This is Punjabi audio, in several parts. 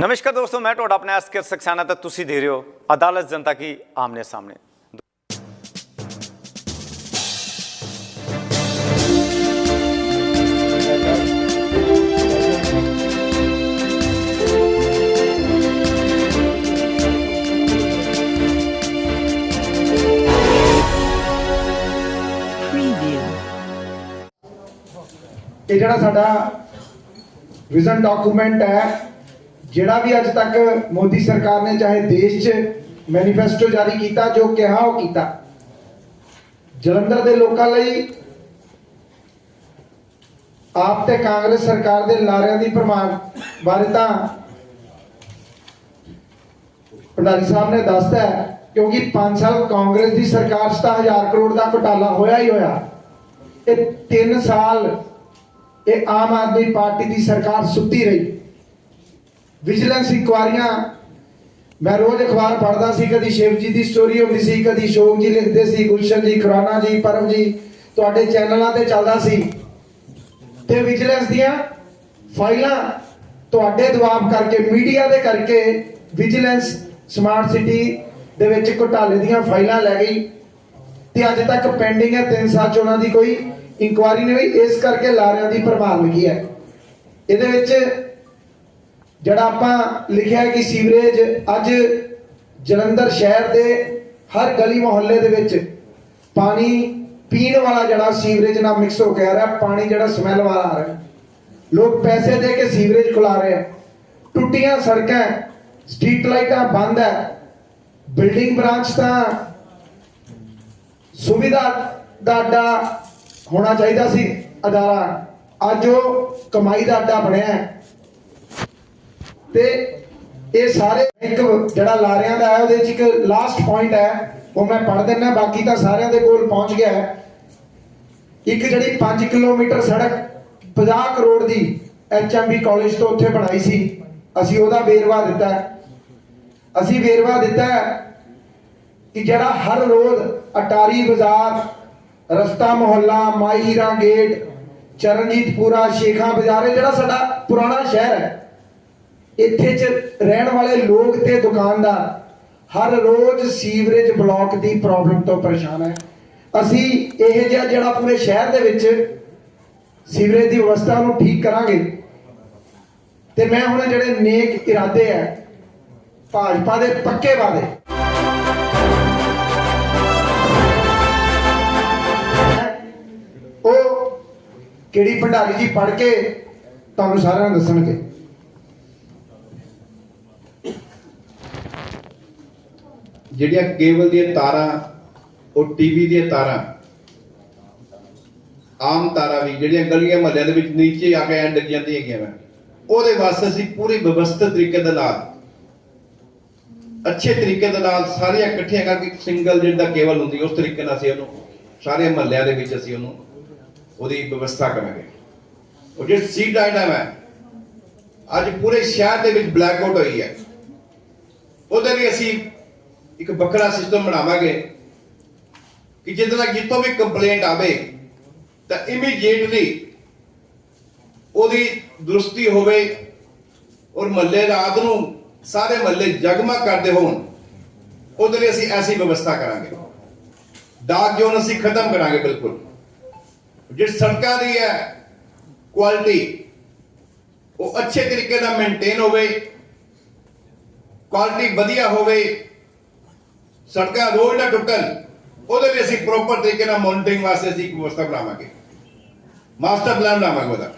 ਨਮਸਕਾਰ ਦੋਸਤੋ, ਮੈਂ ਤੁਹਾਡਾ ਆਪਣਾ ਐਸਕੇ ਸਕਸਾਨਾ ਤੇ ਤੁਸੀਂ ਦੇ ਰਹੇ ਹੋ, ਅਦਾਲਤ ਜਨਤਾ ਕੀ ਆਮਨੇ ਸਾਹਮਣੇ। ਇਹ ਜਿਹੜਾ ਸਾਡਾ ਵਿਜ਼ਨ ਡਾਕੂਮੈਂਟ ਹੈ ਜਿਹੜਾ ਵੀ ਅੱਜ ਤੱਕ ਮੋਦੀ ਸਰਕਾਰ ਨੇ ਚਾਹੇ ਦੇਸ਼ 'ਚ ਮੈਨੀਫੈਸਟੋ ਜਾਰੀ ਕੀਤਾ, ਜੋ ਕਿਹਾ ਉਹ ਕੀਤਾ। ਜਲੰਧਰ ਦੇ ਲੋਕਾਂ ਲਈ ਆਪ ਤੇ ਕਾਂਗਰਸ ਸਰਕਾਰ ਦੇ ਲਾਰਿਆਂ ਦੀ ਪ੍ਰਮਾਣ ਬਾਰੇ ਤਾਂ ਭੰਡਾਰੀ ਸਾਹਿਬ ਨੇ ਦੱਸਤਾ ਕਿਉਂਕਿ 5 ਸਾਲ ਕਾਂਗਰਸ ਦੀ ਸਰਕਾਰ 'ਚ ਤਾਂ 1000 ਕਰੋੜ ਦਾ ਘੁਟਾਲਾ ਹੋਇਆ ਹੀ ਹੋਇਆ। ਇਹ 3 ਸਾਲ ਇਹ ਆਮ ਆਦਮੀ ਪਾਰਟੀ ਦੀ ਸਰਕਾਰ ਸੁੱਤੀ ਰਹੀ। ਵਿਜੀਲੈਂਸ ਇਨਕੁਆਰੀਆਂ ਮੈਂ ਰੋਜ਼ ਅਖਬਾਰ ਪੜ੍ਹਦਾ ਸੀ, ਕਦੀ ਸ਼ਿਵ ਜੀ ਦੀ ਸਟੋਰੀ ਹੁੰਦੀ ਸੀ, ਕਦੀ ਸ਼ੋਕ ਜੀ ਲਿਖਦੇ ਸੀ, ਗੁਲਸ਼ਨ ਜੀ, ਖੁਰਾਨਾ ਜੀ, ਪਰਮ ਜੀ, ਤੁਹਾਡੇ ਚੈਨਲਾਂ ਤੇ ਚੱਲਦਾ ਸੀ। ਤੇ ਵਿਜੀਲੈਂਸ ਦੀਆਂ ਫਾਈਲਾਂ ਤੁਹਾਡੇ ਦਬਾਅ ਕਰਕੇ, ਮੀਡੀਆ ਦੇ ਕਰਕੇ ਵਿਜੀਲੈਂਸ ਸਮਾਰਟ ਸਿਟੀ ਦੇ ਵਿੱਚ ਘੁਟਾਲੇ ਦੀਆਂ ਫਾਈਲਾਂ ਲੈ ਗਈ। ਤੇ ਅੱਜ ਤੱਕ ਪੈਂਡਿੰਗ ਹੈ 3 ਸਾਲ ਚ ਉਹਨਾਂ ਦੀ ਕੋਈ ਇਨਕੁਆਰੀ ਨਹੀਂ ਹੋਈ। ਇਸ ਕਰਕੇ ਲਾਰਿਆਂ ਦੀ ਪ੍ਰਭਾਵ ਲੱਗੀ ਹੈ। ਇਹਦੇ ਵਿੱਚ ਜਿਹੜਾ ਆਪਾਂ ਲਿਖਿਆ ਕਿ ਸੀਵਰੇਜ ਅੱਜ ਜਲੰਧਰ ਸ਼ਹਿਰ ਦੇ ਹਰ ਗਲੀ ਮੁਹੱਲੇ ਦੇ ਵਿੱਚ ਪਾਣੀ ਪੀਣ ਵਾਲਾ ਜਿਹੜਾ ਸੀਵਰੇਜ ਨਾਲ ਮਿਕਸ ਹੋ ਕੇ ਆ ਰਿਹਾ, ਪਾਣੀ ਜਿਹੜਾ ਸਮੈਲ ਵਾਲਾ ਆ ਰਿਹਾ। ਲੋਕ ਪੈਸੇ ਦੇ ਕੇ ਸੀਵਰੇਜ ਖੁਲਾ ਰਹੇ ਆ। ਟੁੱਟੀਆਂ ਸੜਕਾਂ ਸਟਰੀਟ ਲਾਈਟਾਂ ਬੰਦ ਹੈ ਬਿਲਡਿੰਗ ਬ੍ਰਾਂਚ ਤਾਂ ਸੁਵਿਧਾ ਦਾ ਅੱਡਾ ਹੋਣਾ ਚਾਹੀਦਾ ਸੀ, ਅਦਾਰਾ। ਅੱਜ ਉਹ ਕਮਾਈ ਦਾ ਅੱਡਾ ਬਣਿਆ ਤੇ ਇਹ ਸਾਰੇ ਇੱਕ ਜਿਹੜਾ ਲਾਰਿਆਂ ਦਾ ਹੈ, ਉਹਦੇ ਚ ਇੱਕ ਲਾਸਟ ਪੁਆਇੰਟ ਹੈ, ਉਹ ਮੈਂ ਪੜ੍ਹ ਦਿੰਦਾ, ਬਾਕੀ ਤਾਂ ਸਾਰਿਆਂ ਦੇ ਕੋਲ ਪਹੁੰਚ ਗਿਆ ਹੈ। ਇੱਕ ਜਿਹੜੀ 5 ਕਿਲੋਮੀਟਰ ਸੜਕ 50 ਕਰੋੜ ਦੀ ਐਚਐਮਬੀ ਕਾਲਜ ਤੋਂ ਉੱਥੇ ਬਣਾਈ ਸੀ, ਅਸੀਂ ਉਹਦਾ ਵੇਰਵਾ ਦਿੱਤਾ ਅਸੀਂ ਵੇਰਵਾ ਦਿੱਤਾ ਕਿ ਜਿਹੜਾ ਹਰ ਰੋਜ਼ ਅਟਾਰੀ ਬਾਜ਼ਾਰ, ਰਸਤਾ ਮੁਹੱਲਾ ਮਾਈ ਹੀਰਾ ਗੇਟ, ਚਰਨਜੀਤਪੁਰਾ, ਸ਼ੇਖਾ ਬਾਜ਼ਾਰ ਜਿਹੜਾ ਸਾਡਾ ਪੁਰਾਣਾ ਸ਼ਹਿਰ ਹੈ ਇੱਥੇ ਚ ਰਹਿਣ ਵਾਲੇ ਲੋਕ ਤੇ ਦੁਕਾਨਦਾਰ, ਹਰ ਰੋਜ਼ ਸੀਵਰੇਜ ਬਲਾਕ ਦੀ ਪ੍ਰੋਬਲਮ ਤੋਂ ਪਰੇਸ਼ਾਨ ਹੈ। ਅਸੀਂ ਇਹ ਜਿਹਾ ਜਿਹੜਾ ਪੂਰੇ ਸ਼ਹਿਰ ਦੇ ਵਿੱਚ ਸੀਵਰੇਜ ਦੀ ਵਿਵਸਥਾ ਨੂੰ ਠੀਕ ਕਰਾਂਗੇ, ਤੇ ਮੈਂ ਹੁਣ ਜਿਹੜੇ ਨੇਕ ਇਰਾਦੇ ਹੈ, ਭਾਜਪਾ ਦੇ ਪੱਕੇ ਵਾਅਦੇ। ਉਹ ਕਿਹੜੀ ਭੰਡਾਰੀ ਜੀ ਪੜ ਕੇ ਤੁਹਾਨੂੰ ਸਾਰਿਆਂ ਨੂੰ ਦੱਸਣਗੇ? ਜਿਹੜੀਆਂ ਕੇਬਲ ਦੀਆਂ ਤਾਰਾਂ, ਉਹ ਟੀਵੀ ਦੀਆਂ ਤਾਰਾਂ, ਆਮ ਤਾਰਾਂ ਵੀ, ਜਿਹੜੀਆਂ ਗਲੀਆਂ ਮਹੱਲਿਆਂ ਦੇ ਵਿੱਚ ਨੀਚੇ ਆ ਕੇ ਐਂ ਡਿੱਗ ਜਾਂਦੀਆਂ ਹੈਗੀਆਂ ਵਾ, ਉਹਦੇ ਵਾਸਤੇ ਅਸੀਂ ਪੂਰੀ ਵਿਵਸਥਿਤ ਤਰੀਕੇ ਦੇ ਨਾਲ, ਅੱਛੇ ਤਰੀਕੇ ਦੇ ਨਾਲ ਸਾਰੀਆਂ ਇਕੱਠੀਆਂ ਕਰਕੇ ਸਿੰਗਲ ਜਿਹੜਾ ਕੇਵਲ ਹੁੰਦੀ, ਉਸ ਤਰੀਕੇ ਨਾਲ ਅਸੀਂ ਉਹਨੂੰ, ਸਾਰੇ ਮਹੱਲਿਆਂ ਦੇ ਵਿੱਚ ਅਸੀਂ ਉਹਨੂੰ, ਉਹਦੀ ਵਿਵਸਥਾ ਕਰਾਂਗੇ। ਉਹ ਜਿਹੜੀ ਸੀ ਡਾਇਨਾਮ ਹੈ, ਅੱਜ ਪੂਰੇ ਸ਼ਹਿਰ ਦੇ ਵਿੱਚ ਬਲੈਕ ਆਊਟ ਹੋਈ ਹੈ। ਉਹਦੇ ਲਈ ਅਸੀਂ ਇੱਕ ਵੱਖਰਾ ਸਿਸਟਮ ਬਣਾਵਾਂਗੇ ਕਿ ਜਿੱਦਾਂ ਨਾਲ ਜਿੱਥੋਂ ਵੀ ਕੰਪਲੇਂਟ ਆਵੇ, ਤਾਂ ਇਮੀਡੀਏਟਲੀ ਉਹਦੀ ਦਰੁਸਤੀ ਹੋਵੇ ਔਰ ਮਹੱਲੇ ਰਾਤ ਨੂੰ ਸਾਰੇ ਮਹੱਲੇ ਜਗਮਾ ਕਰਦੇ ਹੋਣ, ਉਹਦੇ ਲਈ ਅਸੀਂ ਐਸੀ ਵਿਵਸਥਾ ਕਰਾਂਗੇ। ਡਾਕ ਜੋਨ ਅਸੀਂ ਖਤਮ ਕਰਾਂਗੇ ਬਿਲਕੁਲ। ਜਿਹੜੀ ਸੜਕਾਂ ਦੀ ਹੈ ਕੁਆਲਿਟੀ ਉਹ ਅੱਛੇ ਤਰੀਕੇ ਨਾਲ ਮੇਨਟੇਨ ਹੋਵੇ ਕੁਆਲਿਟੀ ਵਧੀਆ ਹੋਵੇ ਸੜਕਾਂ ਰੋਜ਼ ਨਾ ਟੁੱਟਣ, ਉਹਦੇ ਲਈ ਅਸੀਂ ਪ੍ਰੋਪਰ ਤਰੀਕੇ ਨਾਲ ਮੋਨਿਟਰਿੰਗ ਵਾਸਤੇ ਅਸੀਂ ਇੱਕ ਵਿਵਸਥਾ ਬਣਾਵਾਂਗੇ। ਮਾਸਟਰ ਪਲਾਨ ਬਣਾਵਾਂਗੇ ਉਹਦਾ।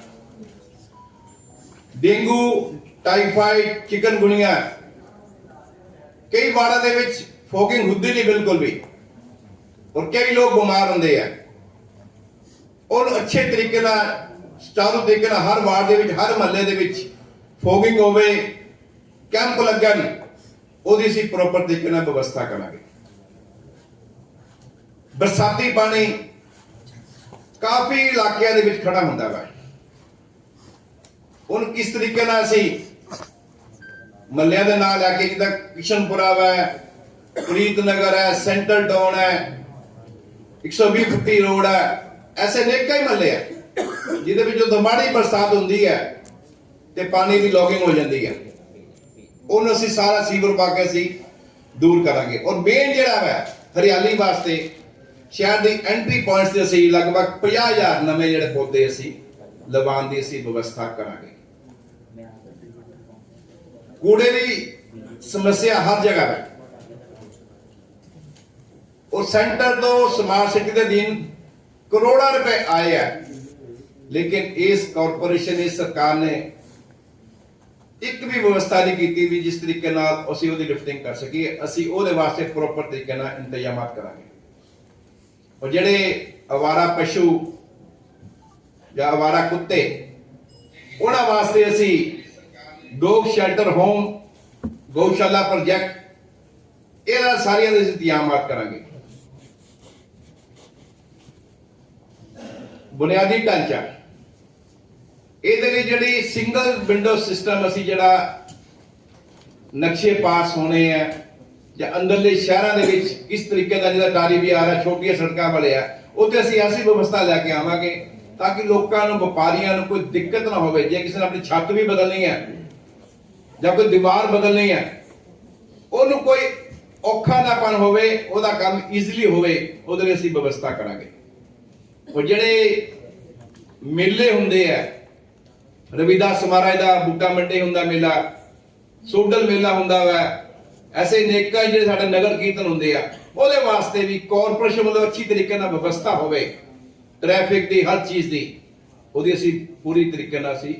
ਡੇਂਗੂ ਟਾਈਫਾਈਡ ਚਿਕਨਗੁਨੀਆ ਕਈ ਵਾਰਾਂ ਦੇ ਵਿੱਚ ਫੋਕਿੰਗ ਹੁੰਦੀ ਨਹੀਂ ਬਿਲਕੁਲ ਵੀ। ਔਰ ਕਈ ਲੋਕ ਬਿਮਾਰ ਹੁੰਦੇ ਆ। ਉਹਨੂੰ ਅੱਛੇ ਤਰੀਕੇ ਨਾਲ, ਚਾਲੂ ਤਰੀਕੇ ਨਾਲ ਹਰ ਵਾਰਡ ਦੇ ਵਿੱਚ, ਹਰ ਮਹੱਲੇ ਦੇ ਵਿੱਚ ਫੋਗਿੰਗ ਹੋਵੇ, ਕੈਂਪ ਲੱਗਣ, ਉਹਦੀ ਅਸੀਂ ਪ੍ਰੋਪਰ ਤਰੀਕੇ ਨਾਲ ਵਿਵਸਥਾ ਕਰਾਂਗੇ। ਬਰਸਾਤੀ ਪਾਣੀ ਕਾਫੀ ਇਲਾਕਿਆਂ ਦੇ ਵਿੱਚ ਖੜਾ ਹੁੰਦਾ ਵਾ। ਹੁਣ ਕਿਸ ਤਰੀਕੇ ਨਾਲ ਅਸੀਂ ਮੱਲਿਆਂ ਦੇ ਨਾਲ ਆ ਕੇ ਜਿੱਦਾਂ ਕਿਸ਼ਨਪੁਰਾ ਵਾ ਪ੍ਰੀਤ ਨਗਰ ਹੈ ਸੈਂਟਰ ਟਾਊਨ ਹੈ 120 ਫੁੱਟੀ ਰੋਡ ਹੈ, ਐਸੇ ਨੇ ਹੀ ਮੱਲੇ ਹੈ ਜਿਹਦੇ ਵਿੱਚ ਜਦੋਂ ਮਾੜੀ ਬਰਸਾਤ ਹੁੰਦੀ ਹੈ ਤੇ ਪਾਣੀ ਦੀ ਲੌਗਿੰਗ ਹੋ ਜਾਂਦੀ ਹੈ। ਉਹਨੂੰ ਅਸੀਂ ਸਾਰਾ ਸੀਵਰ ਪਾ ਕੇ ਅਸੀਂ ਦੂਰ ਕਰਾਂਗੇ। ਔਰ ਮੇਨ ਜਿਹੜਾ ਹੈ ਹਰਿਆਲੀ ਵਾਸਤੇ ਸ਼ਹਿਰ ਦੀ ਐਂਟਰੀ ਪੁਆਇੰਟਸ ਤੇ ਅਸੀਂ ਲਗਭਗ 50000 ਨਵੇਂ ਜਿਹੜੇ ਪੌਦੇ ਅਸੀਂ ਲਵਾਉਣ ਦੀ ਅਸੀਂ ਵਿਵਸਥਾ ਕਰਾਂਗੇ। ਕੂੜੇ ਦੀ ਸਮੱਸਿਆ ਹਰ ਜਗ੍ਹਾ ਹੈ। ਉਹ ਸੈਂਟਰ ਤੋਂ ਸਮਾਰਟ ਸਿਟੀ ਦੇ ਦਿਨ ਕਰੋੜਾਂ ਰੁਪਏ ਆਏ ਆ। ਲੇਕਿਨ ਇਸ ਕਾਰਪੋਰੇਸ਼ਨ ਇਸ ਸਰਕਾਰ ਨੇ ਇੱਕ ਵੀ ਵਿਵਸਥਾ ਨਹੀਂ ਕੀਤੀ ਵੀ ਜਿਸ ਤਰੀਕੇ ਨਾਲ ਅਸੀਂ ਉਹਦੀ ਲਿਫਟਿੰਗ ਕਰ ਸਕੀਏ। ਅਸੀਂ ਉਹਦੇ ਵਾਸਤੇ ਪ੍ਰੋਪਰ ਤਰੀਕੇ ਨਾਲ ਇੰਤਜ਼ਾਮਾਤ ਕਰਾਂਗੇ। ਔਰ ਜਿਹੜੇ ਅਵਾਰਾ ਪਸ਼ੂ ਜਾਂ ਅਵਾਰਾ ਕੁੱਤੇ, ਉਹਨਾਂ ਵਾਸਤੇ ਅਸੀਂ ਡੋਗ ਸ਼ੈਲਟਰ, ਹੋਮ ਗਊਸ਼ਾਲਾ ਪ੍ਰੋਜੈਕਟ ਇਹਦਾ ਸਾਰੀਆਂ ਦੇ ਅਸੀਂ ਇੰਤਜ਼ਾਮਾਤ ਕਰਾਂਗੇ। ਬੁਨਿਆਦੀ ਢਾਂਚਾ। ਇਹਦੇ ਲਈ ਜਿਹੜੀ ਸਿੰਗਲ ਵਿੰਡੋ ਸਿਸਟਮ ਅਸੀਂ ਜਿਹੜਾ ਨਕਸ਼ੇ ਪਾਸ ਹੋਣੇ ਆ ਜਾਂ ਅੰਦਰਲੇ ਸ਼ਹਿਰਾਂ ਦੇ ਵਿੱਚ ਕਿਸ ਤਰੀਕੇ ਦਾ ਜਿਹੜਾ ਟਾਰੀ ਵੀ ਆ ਰਿਹਾ, ਛੋਟੀਆਂ ਸੜਕਾਂ ਵਾਲੇ ਆ, ਉੱਥੇ ਅਸੀਂ ਐਸੀ ਵਿਵਸਥਾ ਲੈ ਕੇ ਆਵਾਂਗੇ ਤਾਂ ਕਿ ਲੋਕਾਂ ਨੂੰ, ਵਪਾਰੀਆਂ ਨੂੰ ਕੋਈ ਦਿੱਕਤ ਨਾ ਹੋਵੇ, ਜੇ ਕਿਸੇ ਨੇ ਆਪਣੀ ਛੱਤ ਵੀ ਬਦਲਣੀ ਹੈ ਜਾਂ ਕੋਈ ਦੀਵਾਰ ਬਦਲਣੀ ਹੈ, ਉਹਨੂੰ ਕੋਈ ਔਖਾ ਨਾ ਪਨ ਹੋਵੇ, ਉਹਦਾ ਕੰਮ ਈਜ਼ੀਲੀ ਹੋਵੇ, ਉਹਦੇ ਲਈ ਅਸੀਂ ਵਿਵਸਥਾ ਕਰਾਂਗੇ। ਉਹ ਜਿਹੜੇ ਮੇਲੇ ਹੁੰਦੇ ਆ, ਰਵਿਦਾਸ ਮਹਾਰਾਜ ਦਾ ਬੂਟਾ ਮੰਡੀ ਹੁੰਦਾ ਮੇਲਾ ਸੋਡਲ ਮੇਲਾ ਹੁੰਦਾ ਵਾ ਐਸੇ ਨੇਕਾਂ ਜਿਹੜੇ ਸਾਡੇ ਨਗਰ ਕੀਰਤਨ ਹੁੰਦੇ ਆ, ਉਹਦੇ ਵਾਸਤੇ ਵੀ ਕਾਰਪੋਰੇਸ਼ਨ ਵੱਲੋਂ ਅੱਛੀ ਤਰੀਕੇ ਨਾਲ ਵਿਵਸਥਾ ਹੋਵੇ ਟ੍ਰੈਫਿਕ ਦੀ, ਹਰ ਚੀਜ਼ ਦੀ, ਉਹਦੀ ਅਸੀਂ ਪੂਰੀ ਤਰੀਕੇ ਨਾਲ ਅਸੀਂ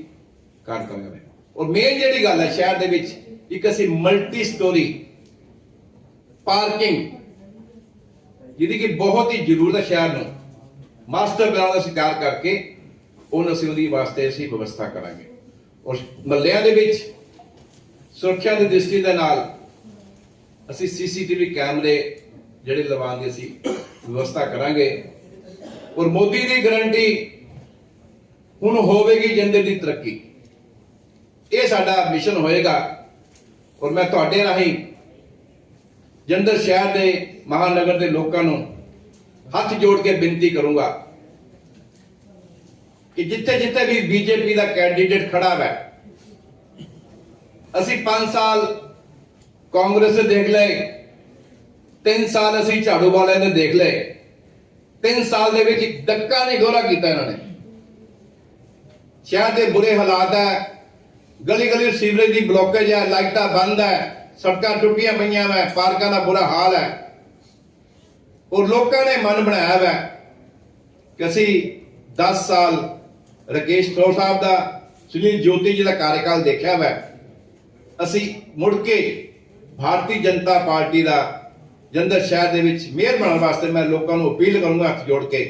ਕਰ ਕਰਾਂਗੇ ਔਰ ਮੇਨ ਜਿਹੜੀ ਗੱਲ ਹੈ, ਸ਼ਹਿਰ ਦੇ ਵਿੱਚ ਇੱਕ ਅਸੀਂ ਮਲਟੀ ਸਟੋਰੀ ਪਾਰਕਿੰਗ ਜਿਹਦੀ ਕਿ ਬਹੁਤ ਹੀ ਜ਼ਰੂਰਤ ਹੈ ਸ਼ਹਿਰ ਨੂੰ ਮਾਸਟਰ ਪਲਾਨ ਦਾ ਸ਼ਿਕਾਰ ਕਰਕੇ ਉਹਨੂੰ ਅਸੀਂ ਉਹਦੀ ਵਾਸਤੇ ਅਸੀਂ ਵਿਵਸਥਾ ਕਰਾਂਗੇ। ਔਰ ਮੱਲਿਆਂ ਦੇ ਵਿੱਚ ਸੁਰੱਖਿਆ ਦੀ ਦ੍ਰਿਸ਼ਟੀ ਦੇ ਨਾਲ ਅਸੀਂ ਸੀਸੀਟੀਵੀ ਕੈਮਰੇ ਜਿਹੜੇ ਲਵਾਉਣ ਦੀ ਅਸੀਂ, ਵਿਵਸਥਾ ਕਰਾਂਗੇ। ਔਰ ਮੋਦੀ ਦੀ ਗਰੰਟੀ ਹੁਣ ਹੋਵੇਗੀ ਜੰਦੇ ਦੀ ਤਰੱਕੀ। ਇਹ ਸਾਡਾ ਮਿਸ਼ਨ ਹੋਏਗਾ। ਔਰ ਮੈਂ ਤੁਹਾਡੇ ਰਾਹੀਂ ਜੰਦਰ ਸ਼ਹਿਰ ਦੇ ਮਹਾਨਗਰ ਦੇ ਲੋਕਾਂ ਨੂੰ ਹੱਥ ਜੋੜ ਕੇ ਬੇਨਤੀ ਕਰੂੰਗਾ ਕਿ ਜਿੱਥੇ ਜਿੱਥੇ ਵੀ ਬੀਜੇਪੀ ਦਾ ਕੈਂਡੀਡੇਟ ਖੜਾ ਹੈ, ਅਸੀਂ 5 ਸਾਲ ਕਾਂਗਰਸ ਦੇ ਦੇਖ ਲਏ। 3 ਸਾਲ ਅਸੀਂ ਝਾੜੂ ਵਾਲਿਆਂ ਨੇ ਦੇਖ ਲਏ। 3 ਸਾਲ ਦੇ ਵਿੱਚ ਡੱਕਾ ਨਹੀਂ ਗੋਰਾ ਕੀਤਾ ਇਹਨਾਂ ਨੇ। ਸ਼ਹਿਰ ਦੇ ਬੁਰੇ ਹਾਲਾਤ ਹੈ। ਗਲੀ ਗਲੀ ਸੀਵਰੇਜ ਦੀ ਬਲੋਕੇਜ ਹੈ, ਲਾਈਟਾਂ ਬੰਦ ਹੈ, ਸੜਕਾਂ ਟੁੱਟੀਆਂ ਪਈਆਂ ਹੈ ਪਾਰਕਾਂ ਦਾ ਬੁਰਾ ਹਾਲ ਹੈ। ਔਰ ਲੋਕਾਂ ਨੇ ਮਨ ਬਣਾਇਆ ਹੈ ਕਿ ਅਸੀਂ 10 ਸਾਲ ਰਕੇਸ਼ ਥੋਰ ਸਾਹਿਬ ਦਾ, ਸੁਨੀਲ ਜੋਤੀ ਜੀ ਦਾ ਕਾਰਜਕਾਲ ਦੇਖਿਆ ਹੈ ਅਸੀਂ ਮੁੜ ਕੇ ਭਾਰਤੀ ਜਨਤਾ ਪਾਰਟੀ ਦਾ ਜੰਦਰ ਸ਼ਹਿਰ ਦੇ ਵਿੱਚ ਮੇਅਰ ਬਣਾਉਣ ਵਾਸਤੇ ਮੈਂ ਲੋਕਾਂ ਨੂੰ ਅਪੀਲ ਕਰੂੰਗਾ ਹੱਥ ਜੋੜ ਕੇ।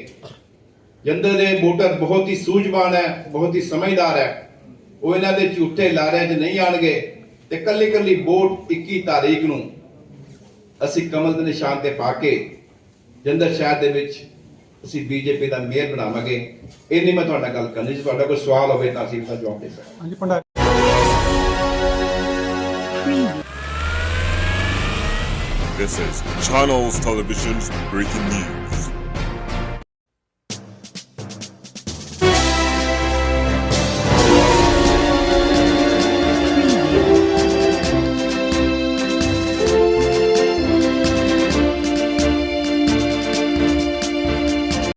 ਜੰਦਰ ਦੇ ਵੋਟਰ ਬਹੁਤ ਹੀ ਸੂਝਵਾਨ ਹੈ, ਬਹੁਤ ਹੀ ਸਮਝਦਾਰ ਹੈ। ਉਹ ਇਹਨਾਂ ਦੇ ਝੂਠੇ ਲਾਰਿਆਂ 'ਚ ਨਹੀਂ ਆਣਗੇ ਤੇ ਕੱਲੀ ਕੱਲੀ ਵੋਟ 21 ਤਾਰੀਖ ਨੂੰ ਅਸੀਂ ਕਮਲ ਦੇ ਨਿਸ਼ਾਨ ਤੇ ਪਾ ਕੇ ਜੰਦਰ ਸ਼ਹਿਰ ਦੇ ਵਿੱਚ ਅਸੀਂ ਬੀਜੇਪੀ ਦਾ ਮੇਅਰ ਬਣਾਵਾਂਗੇ। ਇੰਨੀ ਮੈਂ ਤੁਹਾਡਾ ਗੱਲ ਕਰਨੀ ਜੇ ਤੁਹਾਡਾ ਕੋਈ ਸਵਾਲ ਹੋਵੇ ਤਾਂ ਅਸੀਂ ਉਹਦਾ ਜਵਾਬ ਦੇ ਸਕਦੇ ਹਾਂਜੀ Bhandari This is Channels Television's breaking news.